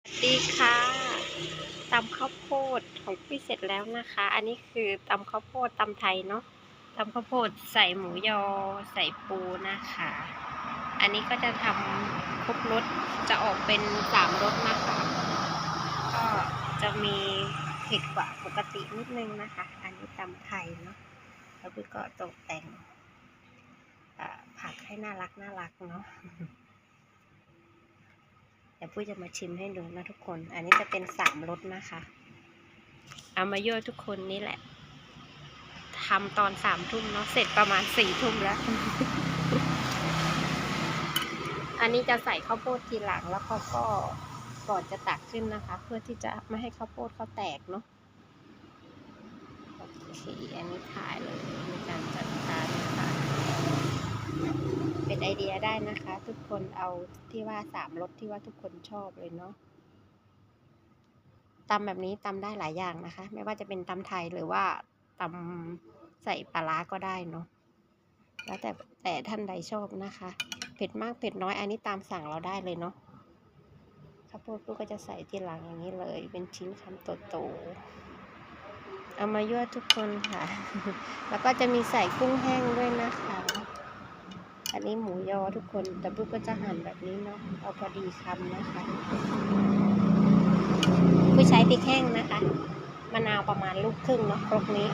สวัสดีค่ะตำข้าวโพดของพี่เสร็จแล้วนะคะ อันนี้คือตำข้าวโพดตำไทยเนาะตำข้าวโพดใส่หมูยอใส่ปูนะคะ อันนี้ก็จะทำครบรสจะออกเป็นสามรสนะคะ ก็จะมีเผ็ดกว่าปกตินิดนึงนะคะ อันนี้ตำไทยเนาะแล้วพี่ก็ตกแต่งผักให้น่ารักน่ารักเนาะ ยวปุ้ยจะมาชิมให้ดูนะทุกคน อันนี้จะเป็นสามรสนะคะเอามายั่วทุกคนนี่แหละทำตอนสามทุ่มเนาะเสร็จประมาณสี่ทุ่มแล้ว อันนี้จะใส่ข้าวโพดทีหลังแล้วเขาก็ก่อนจะตักขึ้นนะคะ เพื่อที่จะไม่ให้ข้าวโพดเขาแตกเนาะโอเคอันนี้ถ่ายเลยในการจัดการนะคะ เป็น ไอเดียได้นะคะ ทุกคนเอาที่ว่าสามรสที่ว่าทุกคนชอบเลยเนาะตำแบบนี้ตำได้หลายอย่างนะคะ ไม่ว่าจะเป็นตำไทยหรือว่าตำใส่ปลาร้าก็ได้เนาะแล้วแต่แต่ท่านใดชอบนะคะ เผ็ดมากเผ็ดน้อยอันนี้ตามสั่งเราได้เลยเนาะข้าวโพดปุ๊กก็จะใส่ที่หลังอย่างนี้เลย เป็นชิ้นคำโตๆเอามายั่วทุกคนค่ะ แล้วก็จะมีใส่กุ้งแห้งด้วยนะคะ อันนี้หมูยอทุกคนแต่ปุ๊กก็จะหั่นแบบนี้เนาะเอาพอดีคำนะคะผู้ใช้พริกแห้งนะคะมะนาวประมาณลูกครึ่งเนาะครกนี้